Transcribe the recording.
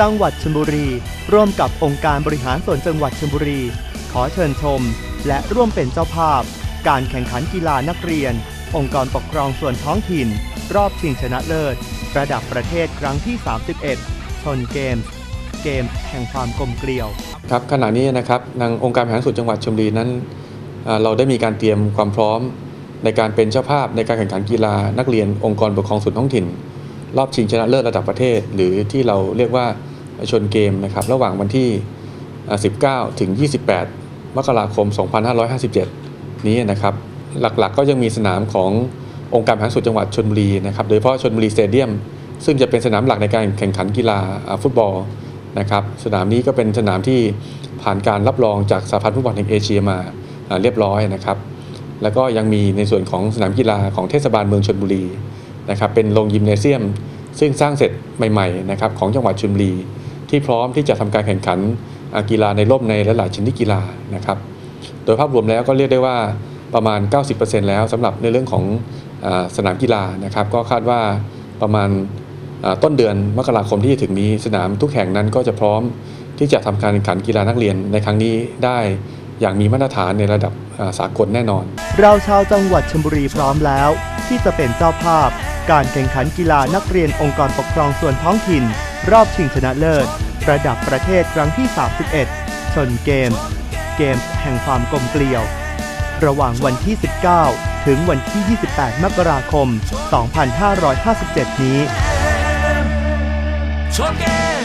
จังหวัดชลบุรี ร่วมกับองค์การบริหารส่วนจังหวัดชลบุรี ขอเชิญชม และร่วมเป็นเจ้าภาพ การแข่งขันกีฬานักเรียน องค์กรปกครองส่วนท้องถิ่น รอบชิงชนะเลิศ ระดับประเทศครั้งที่ 31 ชนเกมส์เกมส์แห่งความกลมเกลียว ครับขณะนี้นะครับทางองค์การบริหารส่วนจังหวัดชลบุรีนั้นเอ่อเราได้มีการเตรียมความพร้อมในการเป็นเจ้าภาพในการแข่งขันกีฬานักเรียนองค์กรปกครองส่วนท้องถิ่น รอบชิงชนะเลิศระดับประเทศ หรือที่เราเรียกว่าชนเกมนะครับระหว่างวันที่ 19 ถึง 28 มกราคม 2557 นี้นะครับหลักๆก็ยังมีสนามขององค์การบริหารส่วนจังหวัดชลบุรีนะครับโดยเฉพาะชลบุรีสเตเดียม ซึ่งจะเป็นสนามหลักในการแข่งขันกีฬาฟุตบอลนะครับสนามนี้ก็เป็นสนามที่ผ่านการรับรองจากสหพันธ์ฟุตบอลแห่งเอเชียมาเรียบร้อยนะครับ แล้วก็ยังมีในส่วนของสนามกีฬาของเทศบาลเมืองชลบุรีนะครับเป็นโรงยิมเนเซียม ซึ่งสร้างเสร็จใหม่ๆนะครับของจังหวัดชลบุรี ที่พร้อมที่จะทำการแข่งขันกีฬาในร่มในหลายๆชนิดกีฬานะครับ โดยภาพรวมแล้วก็เรียกได้ว่าประมาณ 90%แล้วสำหรับในเรื่องของอสนามกีฬานะครับ ก็คาดว่าประมาณต้นเดือนมกราคมที่จะถึงนี้สนามทุกแห่งนั้นก็จะพร้อมที่จะทำการแข่งขันกีฬานักเรียนในครั้งนี้ได้อย่างมีมาตรฐานในระดับสากลแน่นอน เราชาวจังหวัดชลบุรีพร้อมแล้ว ที่จะเป็นเจ้าภาพ การแข่งขันกีฬานักเรียนองค์กรปกครองส่วนท้องถิ่น รอบชิงชนะเลิศ ระดับประเทศครั้งที่ 31 ชนเกม เกมแห่งความกลมเกลียว ระหว่างวันที่ 19 ถึงวันที่ 28 มกราคม 2557 นี้ชนเกม